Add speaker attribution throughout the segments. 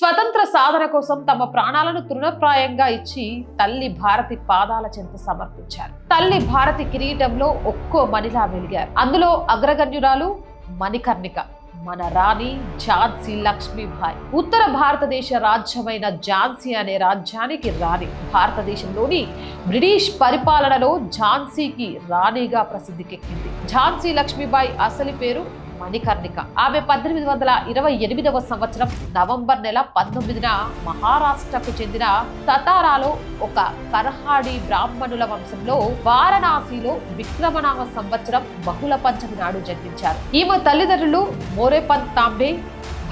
Speaker 1: స్వతంత్ర సాధన కోసం తమ ప్రాణాలను తృణప్రాయంగా ఇచ్చి తల్లి భారతి పాదాల చెంత సమర్పించారు. తల్లి భారతి కిరీటంలో ఒక్కో మణిలా వెలిగారు. అందులో అగ్రగణ్యురాలు మణికర్ణిక మన రాణి ఝాన్సీ లక్ష్మీభాయ్ ఉత్తర భారతదేశ రాజ్యమైన ఝాన్సీ అనే రాజ్యానికి రాణి. భారతదేశంలోని బ్రిటిష్ పరిపాలనలో ఝాన్సీకి రాణిగా ప్రసిద్ధికెక్కింది. ఝాన్సీ లక్ష్మీబాయి అసలు పేరు మణికర్ణిక. ఆమె పద్దెనిమిది వందల ఇరవై ఎనిమిదవ సంవత్సరం నవంబర్ నెల పంతొమ్మిదిన మహారాష్ట్రకు చెందిన సతారాలో ఒక కర్హాడి బ్రాహ్మణుల వంశంలో వారణాసిలో విక్రమనామ సంవత్సరం బహుళ పంచమి నాడు జన్మించారు. ఈమె తల్లిదండ్రులు మోరేపంత్ తాంబే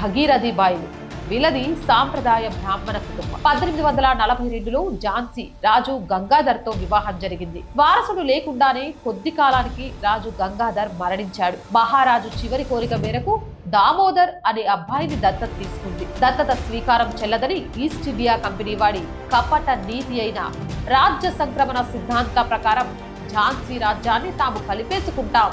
Speaker 1: భగీరథి బాయిలు. వీళ్ళది సాంప్రదాయ బ్రాహ్మణ కుటుంబం. పద్దెనిమిది వందల నలభై రెండులో ఝాన్సీ రాజు గంగాధర్తో వివాహం జరిగింది. వారసుడు లేకుండానే కొద్ది కాలానికి రాజు గంగాధర్ మరణించాడు. మహారాజు చివరి కోరిక మేరకు దామోదర్ అనే అబ్బాయిని దత్తత తీసుకుంది. దత్తత స్వీకారం చెల్లదని ఈస్ట్ ఇండియా కంపెనీ వాడి కపట నీతి అయిన రాజ్య సంక్రమణ సిద్ధాంత ప్రకారం ఝాన్సీ రాజ్యాన్ని తాము కలిపేసుకుంటాం.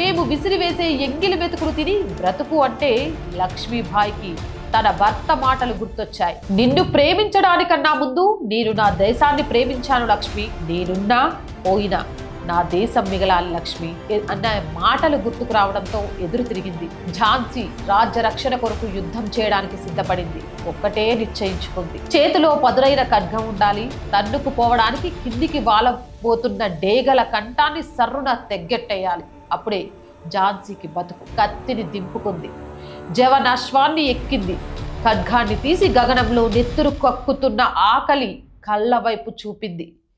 Speaker 1: మేము విసిరివేసే ఎంగిలి మెతుకులు తిని బ్రతుకు అంటే లక్ష్మీబాయికి తన భర్త మాటలు గుర్తొచ్చాయి. నిన్ను ప్రేమించడానికన్నా ముందు నేను నా దేశాన్ని ప్రేమించాను లక్ష్మి. నేనున్నా పోయినా నా దేశం మిగలాలి లక్ష్మి అన్న మాటలు గుర్తుకు రావడంతో ఎదురు తిరిగింది. ఝాన్సీ రాజ్య రక్షణ కొరకు యుద్ధం చేయడానికి సిద్ధపడింది. ఒక్కటే నిశ్చయించుకుంది. చేతిలో పదురైన ఖడ్గం ఉండాలి. తన్నుకు పోవడానికి కిందికి వాలబోతున్న డేగల కంఠాన్ని సర్రున తెగ్గెట్టేయాలి. అప్పుడే ఝాన్సీకి బతుకు కత్తిని దింపుకుంది. జవన్ అశ్వాన్ని ఎక్కింది. ఖడ్గాన్ని తీసి గగనంలో నెత్తురు కక్కుతున్న ఆకలి కళ్ళ వైపు చూపింది.